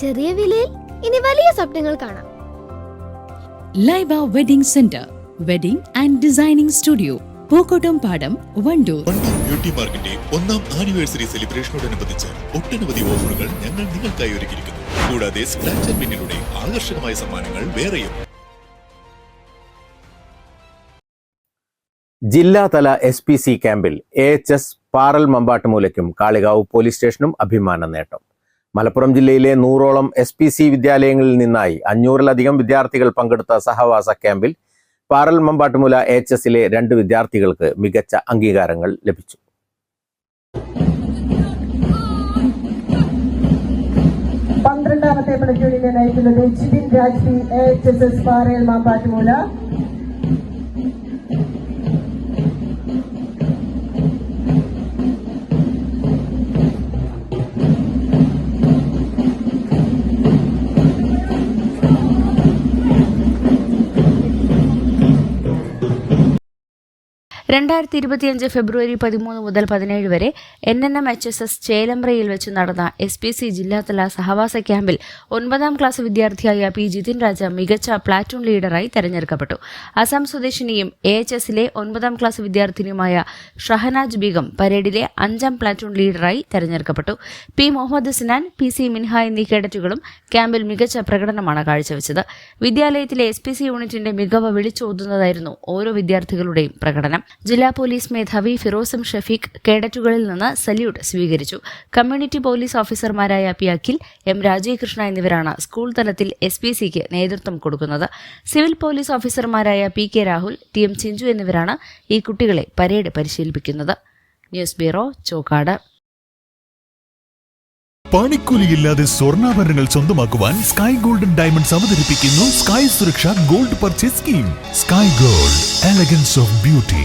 ചെറിയ വിലയിൽ ഇനി വലിയ സ്വപ്നങ്ങൾ കാണാം. Laiba wedding centre wedding and designing studio Pookkottumpadam Wandoor. Wandoor beauty പാർക്കിന്റെ ഒന്നാം ആനിവേഴ്സറി സെലിബ്രേഷനോടനുബന്ധിച്ച് ഒട്ടനവധി ഓഫറുകൾ ഞങ്ങൾ നിങ്ങൾക്കായി ഒരുക്കിയിരിക്കുന്നു. കൂടാതെ സ്ക്രാച്ച് ആൻഡ് വിന്നിലൂടെ ആകർഷകമായ സമ്മാനങ്ങൾ വേറെയും. ജില്ലാതല എസ് പി സി ക്യാമ്പിൽ എ എച്ച് എസ് പാറൽ മമ്പാട്ടുമൂലയ്ക്കും കാളികാവ് പോലീസ് സ്റ്റേഷനും അഭിമാന നേട്ടം. മലപ്പുറം ജില്ലയിലെ നൂറോളം എസ് പി സി വിദ്യാലയങ്ങളിൽ നിന്നായി അഞ്ഞൂറിലധികം വിദ്യാർത്ഥികൾ പങ്കെടുത്ത സഹവാസ ക്യാമ്പിൽ പാറൽ മമ്പാട്ടുമൂല എച്ച് എസിലെ രണ്ട് വിദ്യാർത്ഥികൾക്ക് മികച്ച അംഗീകാരങ്ങൾ ലഭിച്ചു. പന്ത്രണ്ടാമത്തെ പ്ലറ്റൂണിനെ നയിക്കുന്നത് Jithin Raj P H S S Parayil Mampattumoola. രണ്ടായിരത്തി ഇരുപത്തിയഞ്ച് ഫെബ്രുവരി പതിമൂന്ന് മുതൽ പതിനേഴ് വരെ N N M H S S ചേലമ്പ്രയിൽ വെച്ച് നടന്ന എസ് പി സി ജില്ലാതല സഹവാസ ക്യാമ്പിൽ ഒൻപതാം ക്ലാസ് വിദ്യാർത്ഥിയായ പി ജിതിൻ രാജ മികച്ച പ്ലാറ്റൂൺ ലീഡറായി തെരഞ്ഞെടുക്കപ്പെട്ടു. അസം സ്വദേശിനിയും എ എച്ച് എസിലെ ഒൻപതാം ക്ലാസ് വിദ്യാർത്ഥിനിയുമായ ഷഹനാജ് ബീഗം പരേഡിലെ അഞ്ചാം പ്ലാറ്റൂൺ ലീഡറായി തെരഞ്ഞെടുക്കപ്പെട്ടു. P Muhammad Sinan P C Minha എന്നീ കേഡറ്റുകളും ക്യാമ്പിൽ മികച്ച പ്രകടനമാണ് കാഴ്ചവെച്ചത്. വിദ്യാലയത്തിലെ എസ് പി സി യൂണിറ്റിന്റെ മികവ് വിളിച്ചോതുന്നതായിരുന്നു ഓരോ വിദ്യാർത്ഥികളുടെയും പ്രകടനം. ജില്ലാ പോലീസ് മേധാവി ഫിറോസം ഷഫീഖ് കേഡറ്റുകളിൽ നിന്ന് സല്യൂട്ട് സ്വീകരിച്ചു. കമ്മ്യൂണിറ്റി പോലീസ് ഓഫീസർമാരായ പി അഖിൽ എം രാജീകൃഷ്ണ എന്നിവരാണ് സ്കൂൾ തലത്തിൽ എസ് പി സിക്ക് നേതൃത്വം കൊടുക്കുന്നത്. സിവിൽ പോലീസ് ഓഫീസർമാരായ P K Rahul T M Chinchu എന്നിവരാണ് ഈ കുട്ടികളെ പരേഡ് പരിശീലിപ്പിക്കുന്നത്. News bureau Chokkad. പണിക്കൂലിയില്ലാതെ സ്വർണാഭരണങ്ങൾ സ്വന്തമാക്കുവാൻ സ്കൈ ഗോൾഡൻ ഡയമണ്ട്സ് അവതരിപ്പിക്കുന്നു Sky Suraksha gold purchase scheme. Sky gold elegance of beauty.